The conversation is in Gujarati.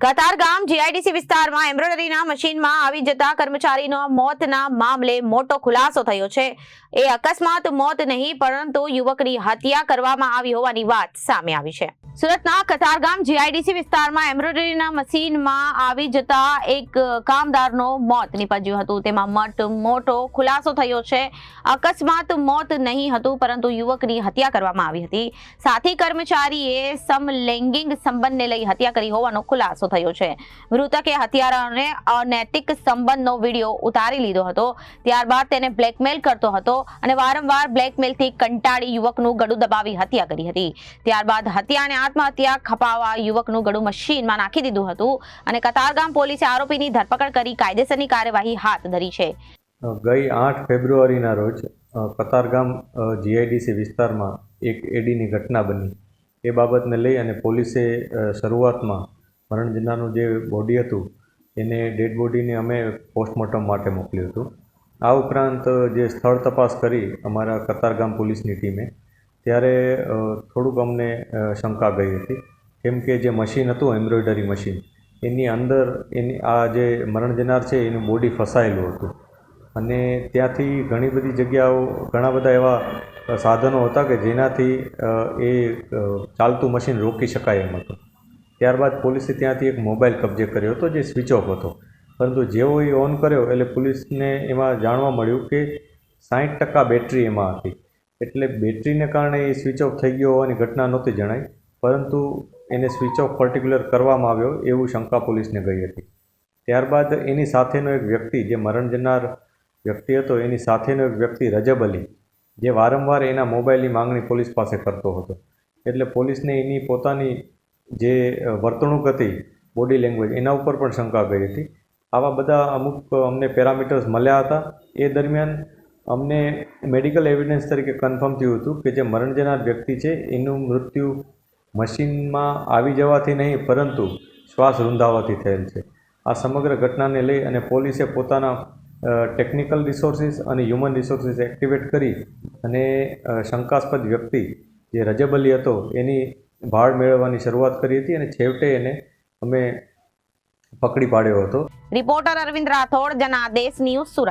કતારગામ જીઆઈડીસી વિસ્તારમાં એમ્બ્રોઇડરીના મશીનમાં આવી જતા કર્મચારીનો મોતના મામલે મોટો ખુલાસો થયો છે. એ અકસ્માત મોત નહીં, પરંતુ યુવકની હત્યા કરવામાં આવી હોવાની વાત સામે આવી છે. સુરતના કતારગામ જીઆઈડીસી વિસ્તારમાં એમ્બ્રોઇડરીના મશીનમાં આવી જતા એક કામદારનો મોત નીપજ્યું હતું. તેમાં મટ મોટો ખુલાસો થયો છે. અકસ્માત મોત નહીં હતું, પરંતુ યુવકની હત્યા કરવામાં આવી હતી. સાથી કર્મચારીએ સમલૈંગિક સંબંધને લઈ હત્યા કરી હોવાનો ખુલાસો થયો છે. મૃતકે હત્યારાને અનૈતિક સંબંધનો વીડિયો ઉતારી લીધો હતો. ત્યારબાદ તેને બ્લેકમેલ કરતો હતો અને વારંવાર બ્લેકમેલથી કંટાળી યુવકનું ગળું દબાવી હત્યા કરી હતી. ત્યારબાદ હત્યા અને આત્મહત્યા ખપાવા યુવકનું ગળું મશીનમાં નાખી દીધું હતું અને કતારગામ પોલીસે આરોપીની ધરપકડ કરી કાયદેસરની કાર્યવાહી હાથ ધરી છે. ગઈ આઠ ફેબ્રુઆરીના રોજ કતારગામ જીઆઈડીસી વિસ્તારમાં એક એડીની ઘટના બની. એ બાબતને લઈ અને પોલીસે શરૂઆતમાં મરણ જનારનું જે બોડી હતું, એને ડેડ બોડીને અમે પોસ્ટમોર્ટમ માટે મોકલ્યું હતું. આ ઉપરાંત જે સ્થળ તપાસ કરી અમારા કતારગામ પોલીસની ટીમે ત્યારે થોડુંક અમને શંકા ગઈ હતી. કેમ કે જે મશીન હતું, એમ્બ્રોઇડરી મશીન, એની અંદર એની, આ જે મરણ જનાર છે, એનું બોડી ફસાયેલું હતું. અને ત્યાંથી ઘણી બધી જગ્યાઓ, ઘણા બધા એવા સાધનો હતા કે જેનાથી એ ચાલતું મશીન રોકી શકાય એમ હતું. ત્યારબાદ પોલીસે ત્યાંથી એક મોબાઈલ કબજે કર્યો હતો, જે સ્વિચ ઓફ હતો. પરંતુ જેવો એ ઓન કર્યો, એટલે પોલીસને એમાં જાણવા મળ્યું કે સાઠ ટકા બેટરી એમાં હતી. એટલે બેટરીને કારણે એ સ્વિચ ઓફ થઈ ગયો હોવાની ઘટના નહોતી જણાઈ, પરંતુ એને સ્વિચ ઓફ પર્ટિક્યુલર કરવામાં આવ્યો એવું શંકા પોલીસને ગઈ હતી. ત્યારબાદ એની સાથેનો એક વ્યક્તિ જે મરણ જનાર વ્યક્તિ હતો, એની સાથેનો એક વ્યક્તિ રજબ અલી, જે વારંવાર એના મોબાઈલની માંગણી પોલીસ પાસે કરતો હતો. એટલે પોલીસને એની પોતાની જે વર્તણૂક હતી બોડી લેંગ્વેજ એના ઉપર પણ શંકા ગઈ હતી. આવા બધા અમુક અમને પેરામીટર્સ મળ્યા હતા. એ દરમિયાન અમને મેડિકલ એવિડન્સ તરીકે કન્ફર્મ થયું હતું કે જે મરણ જનાર વ્યક્તિ છે, એનું મૃત્યુ મશીનમાં આવી જવાથી નહીં, પરંતુ શ્વાસ રૂંધાવાથી થયેલ છે. આ સમગ્ર ઘટનાને લઈ અને પોલીસે પોતાના ટેકનિકલ રિસોર્સિસ અને હ્યુમન રિસોર્સિસ એક્ટિવેટ કરી અને શંકાસ્પદ વ્યક્તિ જે રજબ અલી હતો, એની ભાળ મેળવવાની શરૂઆત કરી હતી અને છેવટે એને અમે પકડી પાડ્યો હતો. Reporter Arvind Rathod, Janadesh news Surat.